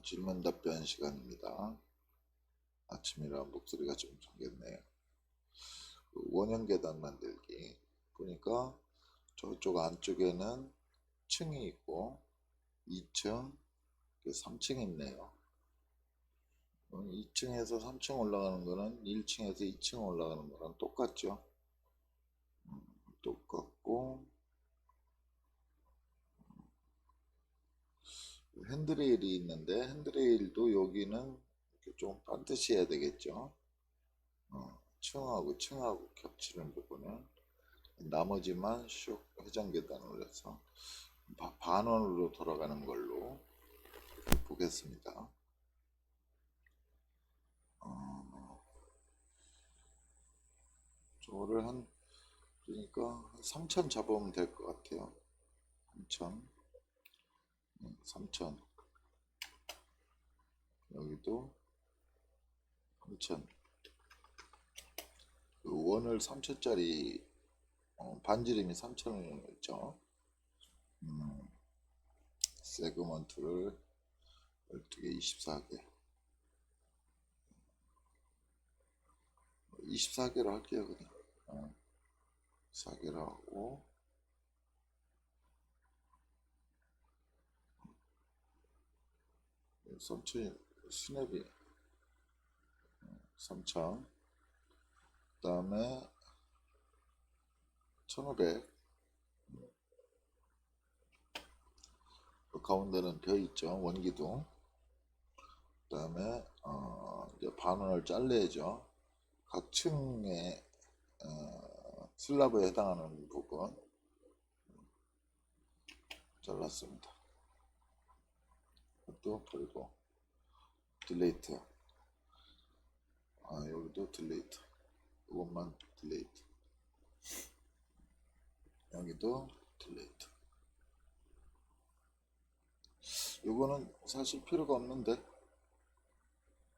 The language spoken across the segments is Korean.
어, 질문 답변 시간입니다. 아침이라 목소리가 좀 잠겼네요. 그 원형 계단 만들기 보니까 저쪽 안쪽에는 층이 있고 2층, 3층이 있네요. 2층에서 3층 올라가는 거는 1층에서 2층 올라가는 거랑 똑같죠. 음, 똑같고 핸드레일이 있는데 핸드레일도 여기는 이렇게 좀 반드시 해야 되겠죠. 어, 층하고 층하고 겹치는 부분은 나머지만 슉 회전 계단으로 해서 바- 반원으로 돌아가는 걸로 보겠습니다. 어, 저거를 한 그러니까 한 3천 잡으면 될 것 같아요. 3천, 3천. 여기도 3천. 그 원을 3천짜리 반지름이 3천원이었죠. 음, 세그먼트를 12개, 24개. 24개로 할게요, 그냥. 어, 4개로 하고. 삼천 스냅이 3천 그 다음에 1500 그 가운데는 벼 있죠. 원기둥. 그 다음에 어 이제 반원을 잘라야죠. 각 층의 어 슬라브에 해당하는 부분. 잘랐습니다 또 그리고 딜레이트 아 여기도 딜레이트 이것만 딜레이트 여기도 딜레이트 이거는 사실 필요가 없는데.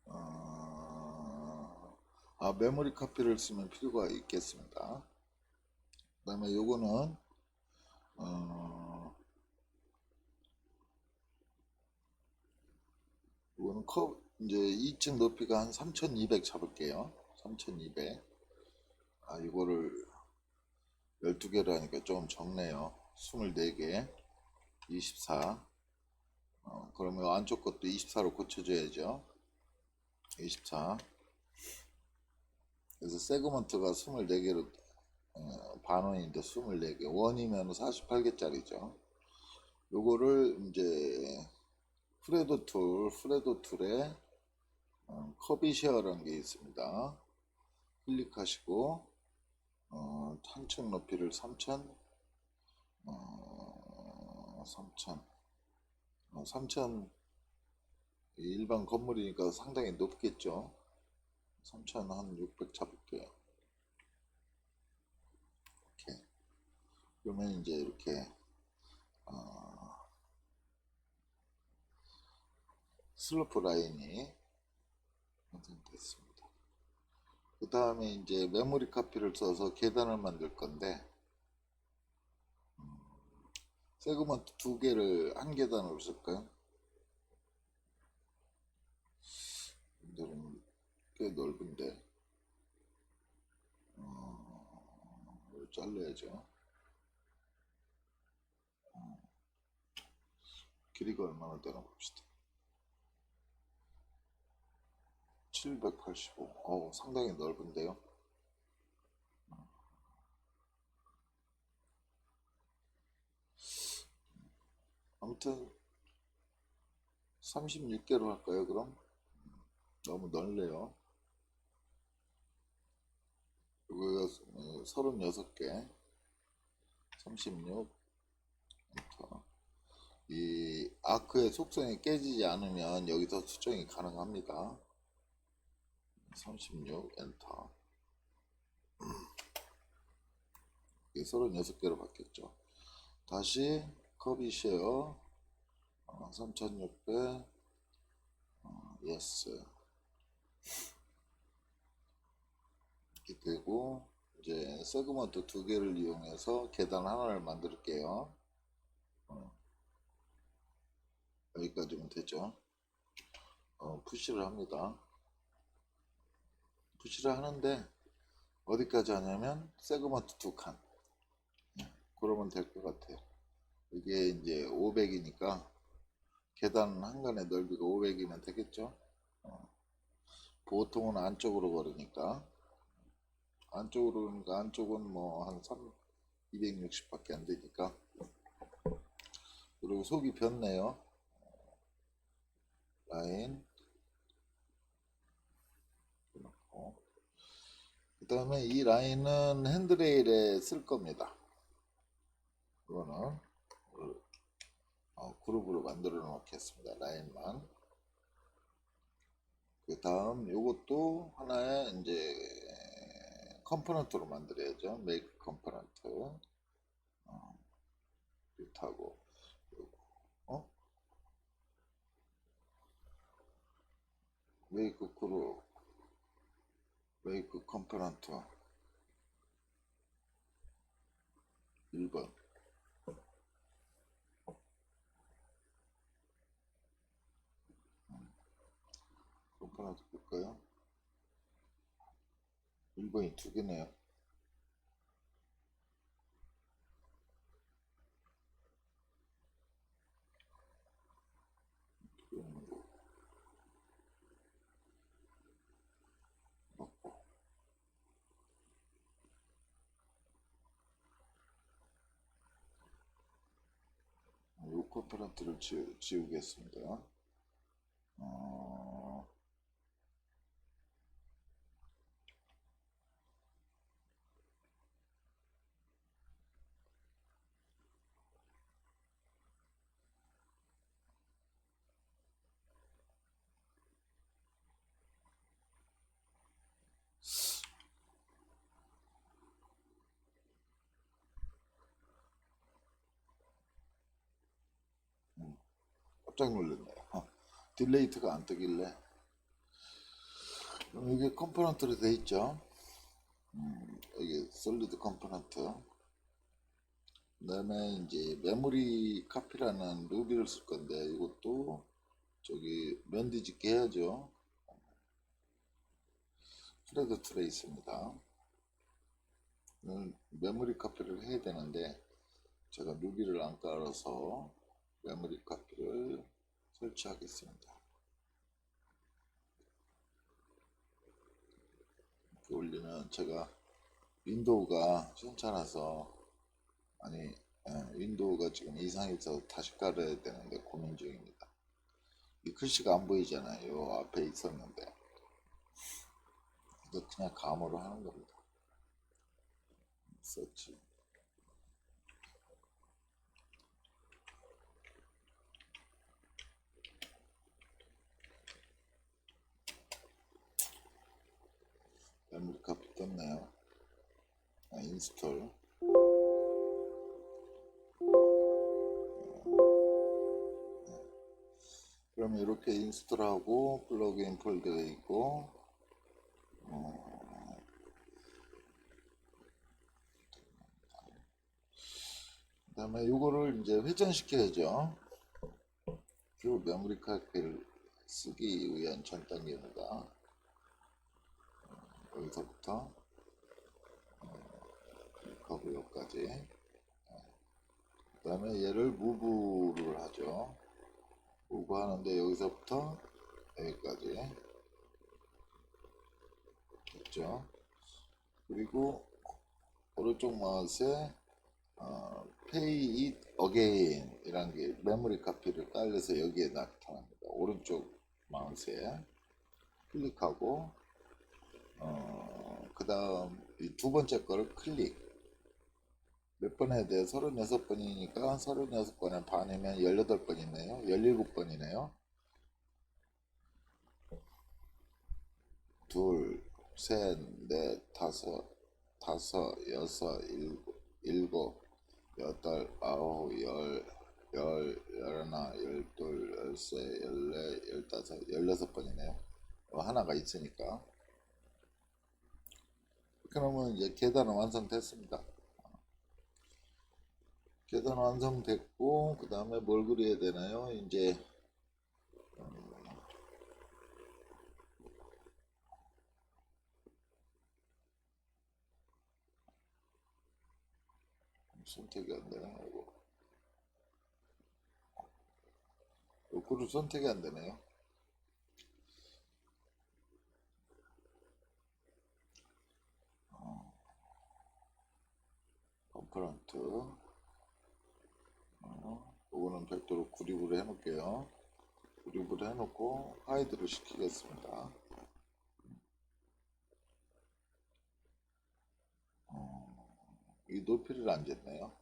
아, 아 메모리 카피를 쓰면 필요가 있겠습니다. 그 다음에 요거는 어, 이거는 커 이제 2층 높이가 한 3200 잡을게요. 3200 아 이거를 12개로 하니까 좀 적네요. 24개. 24 어, 그러면 안쪽 것도 24로 고쳐줘야죠. 24 그래서 세그먼트가 24개로 어, 반원인데 24개. 원이면 48개짜리죠. 요거를 이제 프레도 툴 프레도 툴에 어, 커비쉐어라는 게 있습니다. 클릭하시고 어, 탄층 높이를 3000 어, 3000 어, 3000 일반 건물이니까 상당히 높겠죠? 3000한600 잡을게요. 이렇게. 그러면 이제 이렇게 어, 슬로프 라인이 완성됐습니다. 그 다음에 이제 메모리 카피를 써서 계단을 만들 건데 음, 세그먼트 두 개를 한 계단으로 쓸까요? 꽤 넓은데 어, 잘라야죠. 어, 길이가 얼마나 되나 봅시다 785. 어 상당히 넓은데요. 아무튼 36개로 할까요, 그럼? 너무 넓네요. 이거 36개. 36. 엔터. 이 아크의 속성이 깨지지 않으면 여기서 수정이 가능합니다. 36 엔터. 이게 36개로 바뀌었죠. 다시 커비 쉐어. 어, 3600 어, 예스. 이렇게 되고 이제 세그먼트 두 개를 이용해서 계단 하나를 만들게요. 어, 여기까지면 되죠. 어, 푸시를 합니다. 푸시를 하는데 어디까지 하냐면 세그먼트 두 칸. 예, 그러면 될 것 같아요. 이게 이제 500이니까 계단 한 간의 넓이가 500이면 되겠죠. 어, 보통은 안쪽으로 걸으니까 안쪽으로 그러니까 안쪽은 뭐한 3, 260 밖에 안 되니까 그리고 속이 변네요. 라인 그 다음에 이 라인은 핸드레일에 쓸 겁니다. 이거는 어, 그룹으로 만들어 놓겠습니다. 라인만. 그 다음 요것도 하나의 이제 컴포넌트로 만들어야죠. 메이크 컴포넌트. 어, 이렇다고 어? 메이크 그룹 메이크 컴포넌트 1번 컴포넌트 볼까요? 1번이 두 개네요. 3%를 지우, 겠습니다. 어... 깜짝 놀랐네요. 어, 딜레이트가 안 뜨길래. 그럼 이게 컴포넌트로 돼 있죠. 음, 이게 솔리드 컴포넌트. 그다음에 이제 메모리 카피라는 루비를 쓸 건데 이것도 저기 면 뒤집기 해야죠. 프레드. 음, 메모리 카피를 해야 되는데 제가 루비를 안 깔아서 메모리 카피를 설치하겠습니다. 이렇게 올리면 제가 윈도우가 시원찮아서 아니 예, 윈도우가 지금 이상해서 다시 깔아야 되는데 고민 중입니다. 이 글씨가 안 보이잖아요. 요 앞에 있었는데 이거 그냥 감으로 하는 겁니다. 서치 메모리 카피 떴네요. 아, 인스톨. 그러면 이렇게 인스톨하고 플러그인 폴더가 있고 어, 그 다음에 이거를 이제 회전시켜야죠. 주 메모리 카피를 쓰기 위한 전 단계입니다. 여기서부터 하고 여기까지. 그 다음에 얘를 무브를 하죠. 무브 하는데 여기서부터 여기까지. 됐죠? 그리고 오른쪽 마우스에 어, Pay it again 이란 게 메모리 카피를 깔려서 여기에 나타납니다. 오른쪽 마우스에 클릭하고 어, 그 다음 이두 번째 거를 클릭 몇 번 해야 돼요? 36번이니까 36번에 반이면 18번이네요 17번이네요 둘, 셋, 넷, 다섯, 다섯, 여섯, 일곱, 일곱, 여덟, 아홉, 열, 열, 열하나, 열둘, 열세, 열네, 열다섯, 열여섯 번이네요 하나가 있으니까 그러면 이제 계단은 완성됐습니다. 계단 완성됐고 그 다음에 뭘 그려야 되나요? 이제 선택이 안 되네 이거 욕구를 선택이 안 되네요 컴프런트 300도로 구립으로 해 놓을게요. 구립으로 해 놓고 하이드로 시키겠습니다. 어, 이 높이를 안 쟀네요.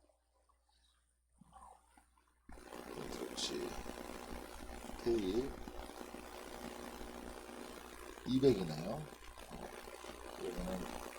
그렇지. 테일 200이네요. 어, 그러면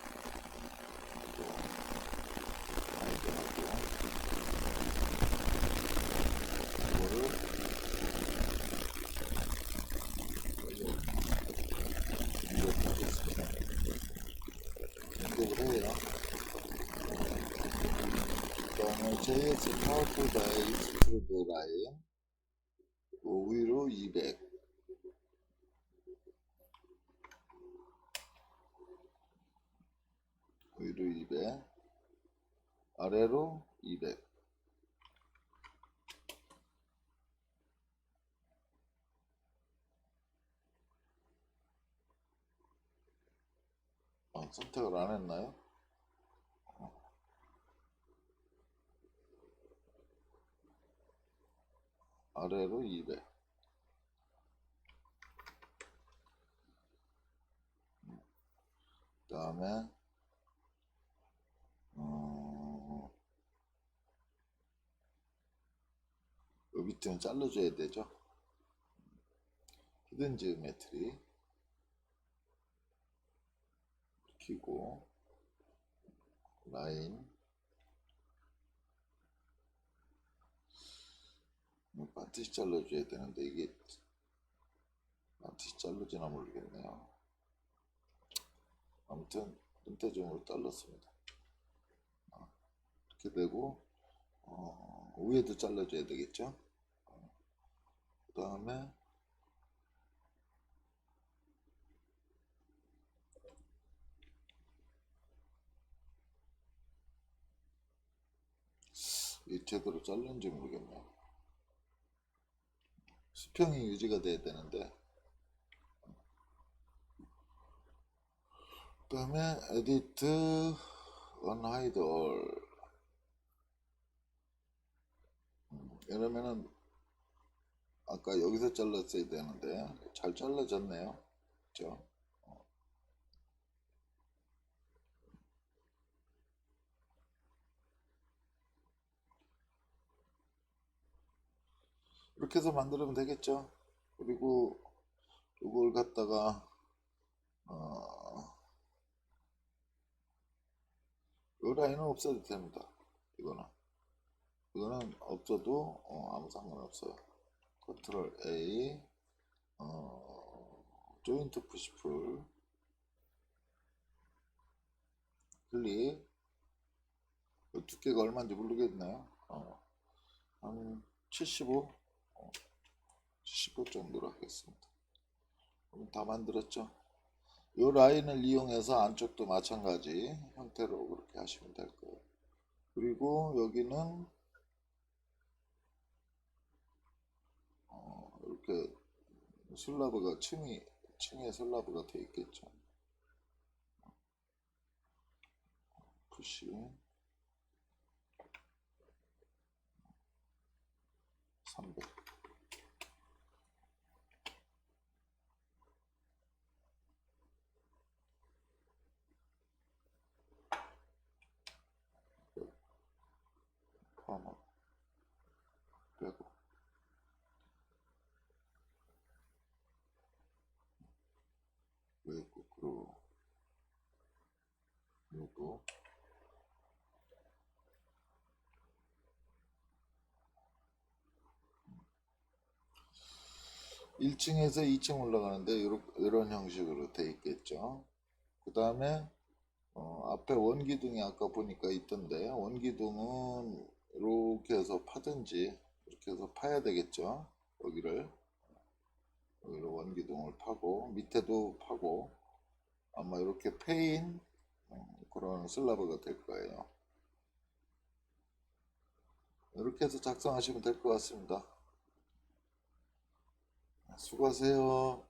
JS 파워풀 다이 스크루드 라인 그 위로 200 위로 200 아래로 200 아, 선택을 안 했나요? 아래로 200그 다음에 어, 요 밑에는 잘라줘야 되죠? 히든 지오메트리. 키고 라인 이거 반드시 잘라줘야 되는데 이게 반드시 자르지나 모르겠네요. 아무튼 눈대중으로 잘랐습니다. 어, 이렇게 되고 어, 위에도 잘라줘야 되겠죠? 그 다음에 이 제대로 잘렸는지 모르겠네요 수평이 유지가 돼야 되는데. 그 다음에 에디트 언하이드 올 이러면은 아까 여기서 잘랐어야 되는데 잘 잘라졌네요. 그죠 이렇게 해서 만들면 되겠죠. 그리고 이걸 갖다가 어, 이 라인은 없어도 됩니다. 이거는. 이거는 없어도 어, 아무 상관없어요. 컨트롤 A 어, 조인트 푸시풀 클릭. 이 두께가 얼마인지 모르겠네요. 어, 한 75? 15 정도로 하겠습니다. 그럼 다 만들었죠? 이 라인을 이용해서 안쪽도 마찬가지 형태로 그렇게 하시면 될 거예요. 그리고 여기는 어, 이렇게 슬라브가 층이 층에 슬라브가 되어 있겠죠. 푸시 300포 하고 빼고 왜 거꾸로 요거 1층에서 2층 올라가는데 이런 형식으로 돼 있겠죠. 그 다음에 어, 앞에 원기둥이 아까 보니까 있던데 원기둥은 이렇게 해서 파든지 이렇게 해서 파야 되겠죠. 여기를 여기로 원기둥을 파고 밑에도 파고 아마 이렇게 페인 어, 그런 슬라브가 될 거예요. 이렇게 해서 작성하시면 될 것 같습니다. 수고하세요.